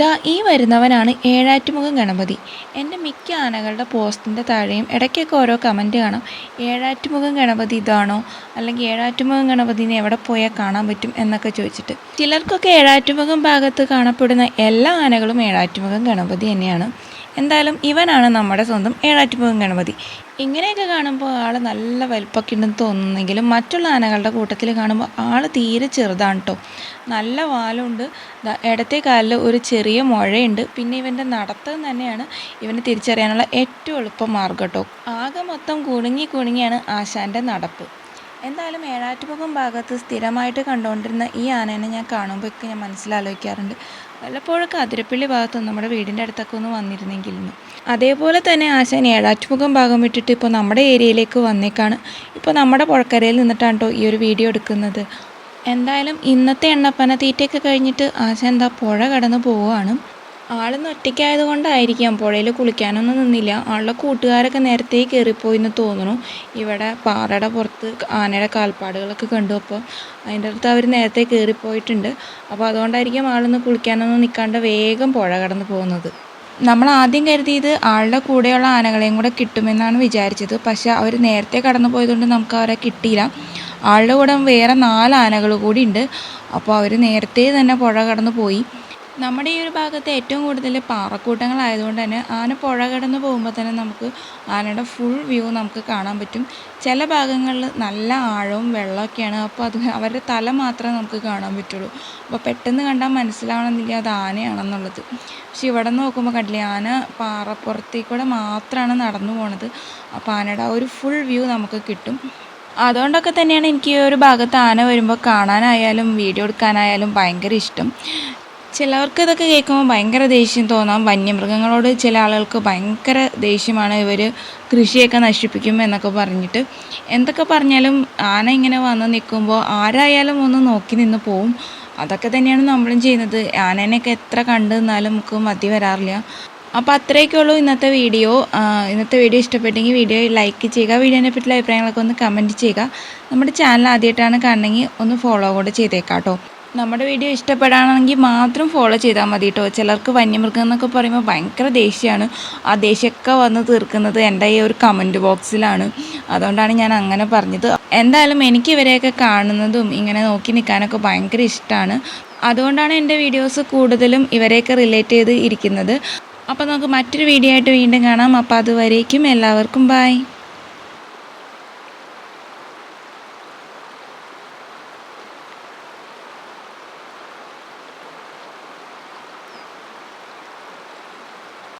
ദാ ഈ വരുന്നവനാണ് ഏഴാറ്റുമുഖം ഗണപതി. എന്റെ മിക്ക ആനകളുടെ പോസ്റ്റിന്റെ താഴെയും ഇടയ്ക്കൊക്കെ ഓരോ കമന്റ് കാണാം. ഏഴാറ്റുമുഖം ഗണപതി ഇതാണോ? അല്ലെങ്കിൽ ഏഴാറ്റുമുഖം ഗണപതിനെ എവിടെ പോയാൽ കാണാൻ പറ്റും എന്നൊക്കെ ചോദിച്ചിട്ട്. ചിലർക്കൊക്കെ ഏഴാറ്റുമുഖം ഭാഗത്ത് കാണപ്പെടുന്ന എല്ലാ ആനകളും ഏഴാറ്റുമുഖം ഗണപതി തന്നെയാണ്. എന്തായാലും ഇവനാണ് നമ്മുടെ സ്വന്തം ഏഴാറ്റുമുഖം ഗണപതി. ഇങ്ങനെയൊക്കെ കാണുമ്പോൾ ആൾ നല്ല വലിപ്പമൊക്കെ ഉണ്ടെന്ന് തോന്നുന്നെങ്കിലും മറ്റുള്ള ആനകളുടെ കൂട്ടത്തിൽ കാണുമ്പോൾ ആൾ തീരെ ചെറുതാണ് കേട്ടോ നല്ല വാലുണ്ട്. ഇടത്തെ കാലിൽ ഒരു ചെറിയ മുഴയുണ്ട്. പിന്നെ ഇവന്റെ നടത്തം തന്നെയാണ് ഇവനെ തിരിച്ചറിയാനുള്ള ഏറ്റവും എളുപ്പ മാർഗം കേട്ടോ ആകെ മൊത്തം കുണുങ്ങി കുണുങ്ങിയാണ് ആശാന്റെ നടപ്പ്. എന്തായാലും ഏഴാറ്റുമുഖം ഭാഗത്ത് സ്ഥിരമായിട്ട് കണ്ടുകൊണ്ടിരുന്ന ഈ ആനേനെ ഞാൻ കാണുമ്പോഴൊക്കെ ഞാൻ മനസ്സിലാലോചിക്കാറുണ്ട്. വല്ലപ്പോഴൊക്കെ അതിരപ്പള്ളി ഭാഗത്ത് നമ്മുടെ വീടിന്റെ അടുത്തൊക്കെ ഒന്ന് വന്നിരുന്നെങ്കിൽ എന്ന് അതേപോലെ തന്നെ ആശാൻ ഏഴാറ്റുമുഖം ഭാഗം വിട്ടിട്ട് ഇപ്പോൾ നമ്മുടെ ഏരിയയിലേക്ക് വന്നേക്കാണ്. ഇപ്പോൾ നമ്മുടെ പുഴക്കരയിൽ നിന്നിട്ടാണ് കേട്ടോ ഈ ഒരു വീഡിയോ എടുക്കുന്നത്. എന്തായാലും ഇന്നത്തെ എണ്ണപ്പന തീറ്റയൊക്കെ കഴിഞ്ഞിട്ട് ആശാൻ എന്താ പുഴ കടന്ന് പോവുകയാണ്. ആളിന്ന് ഒറ്റയ്ക്കായത് കൊണ്ടായിരിക്കാം പുഴയിൽ കുളിക്കാനൊന്നും നിന്നില്ല. ആളുടെ കൂട്ടുകാരൊക്കെ നേരത്തെ കയറിപ്പോയി എന്ന് തോന്നുന്നു. ഇവിടെ പാറയുടെ പുറത്ത് ആനയുടെ കാൽപ്പാടുകളൊക്കെ കണ്ടു അപ്പോൾ അതിന്റെ അടുത്ത് അവർ നേരത്തെ കയറിപ്പോയിട്ടുണ്ട്. അപ്പോൾ അതുകൊണ്ടായിരിക്കും ആളിന്ന് കുളിക്കാനൊന്നും നിൽക്കാണ്ട് വേഗം പുഴ കടന്ന് പോകുന്നത്. നമ്മൾ ആദ്യം കരുതിയത് ആളുടെ കൂടെയുള്ള ആനകളെയും കൂടെ കിട്ടുമെന്നാണ് വിചാരിച്ചത്. പക്ഷേ അവർ നേരത്തെ കടന്നു പോയതുകൊണ്ട് നമുക്ക് അവരെ കിട്ടിയില്ല. ആളുടെ കൂടെ വേറെ നാല് ആനകൾ കൂടി ഉണ്ട്. അപ്പോൾ അവർ നേരത്തെ തന്നെ പുഴ കടന്നു പോയി നമ്മുടെ ഈ ഒരു ഭാഗത്ത് ഏറ്റവും കൂടുതൽ പാറക്കൂട്ടങ്ങളായതുകൊണ്ട് തന്നെ ആന പുഴ കടന്ന് പോകുമ്പോൾ തന്നെ നമുക്ക് ആനയുടെ ഫുൾ വ്യൂ നമുക്ക് കാണാൻ പറ്റും. ചില ഭാഗങ്ങളിൽ നല്ല ആഴവും വെള്ളമൊക്കെയാണ്. അപ്പോൾ അത് അവരുടെ തല മാത്രമേ നമുക്ക് കാണാൻ പറ്റുള്ളൂ. അപ്പോൾ പെട്ടെന്ന് കണ്ടാൽ മനസ്സിലാവണമെന്നില്ല അത് ആനയാണെന്നുള്ളത്. പക്ഷെ ഇവിടെ നോക്കുമ്പോൾ കണ്ടില്ലേ ആന പാറപ്പുറത്തേക്കൂടെ മാത്രമാണ് നടന്നു പോണത്. അപ്പോൾ ആനയുടെ ആ ഒരു ഫുൾ വ്യൂ നമുക്ക് കിട്ടും. അതുകൊണ്ടൊക്കെ തന്നെയാണ് എനിക്ക് ഈ ഒരു ഭാഗത്ത് ആന വരുമ്പോൾ കാണാനായാലും വീഡിയോ എടുക്കാനായാലും ഭയങ്കര ഇഷ്ടം. ചിലവർക്ക് ഇതൊക്കെ കേൾക്കുമ്പോൾ ഭയങ്കര ദേഷ്യം തോന്നാം. വന്യമൃഗങ്ങളോട് ചില ആളുകൾക്ക് ഭയങ്കര ദേഷ്യമാണ്. ഇവർ കൃഷിയൊക്കെ നശിപ്പിക്കും എന്നൊക്കെ പറഞ്ഞിട്ട്. എന്തൊക്കെ പറഞ്ഞാലും ആന ഇങ്ങനെ വന്ന് നിൽക്കുമ്പോൾ ആരായാലും ഒന്ന് നോക്കി നിന്ന് പോവും. അതൊക്കെ തന്നെയാണ് നമ്മളും ചെയ്യുന്നത്. ആനേനെയൊക്കെ എത്ര കണ്ടു നിന്നാലും നമുക്ക് മതി വരാറില്ല. അപ്പോൾ അത്രയൊക്കെ ഉള്ളൂ ഇന്നത്തെ വീഡിയോ. ഇന്നത്തെ വീഡിയോ ഇഷ്ടപ്പെട്ടെങ്കിൽ വീഡിയോ ലൈക്ക് ചെയ്യുക. വീഡിയോനെ പറ്റിയുള്ള അഭിപ്രായങ്ങളൊക്കെ ഒന്ന് കമന്റ് ചെയ്യുക. നമ്മുടെ ചാനൽ ആദ്യമായിട്ടാണ് കാണണമെങ്കിൽ ഒന്ന് ഫോളോ കൂടെ ചെയ്തേക്കാം കേട്ടോ നമ്മുടെ വീഡിയോ ഇഷ്ടപ്പെടുകയാണെങ്കിൽ മാത്രം ഫോളോ ചെയ്താൽ മതി കേട്ടോ ചിലർക്ക് വന്യമൃഗം എന്നൊക്കെ പറയുമ്പോൾ ഭയങ്കര ദേഷ്യമാണ് ആ ദേഷ്യമൊക്കെ വന്ന് തീർക്കുന്നത് എന്റെ ഈ ഒരു കമന്റ് ബോക്സിലാണ് അതുകൊണ്ടാണ് ഞാൻ അങ്ങനെ പറഞ്ഞത്. എന്തായാലും എനിക്ക് ഇവരെയൊക്കെ കാണുന്നതും ഇങ്ങനെ നോക്കി നിൽക്കാനൊക്കെ ഭയങ്കര ഇഷ്ടമാണ് അതുകൊണ്ടാണ് എന്റെ വീഡിയോസ് കൂടുതലും ഇവരെയൊക്കെ റിലേറ്റ് ചെയ്ത് ഇരിക്കുന്നത്. അപ്പോൾ നമുക്ക് മറ്റൊരു വീഡിയോ ആയിട്ട് വീണ്ടും കാണാം. അപ്പോൾ അതുവരേക്കും എല്ലാവർക്കും ബായ്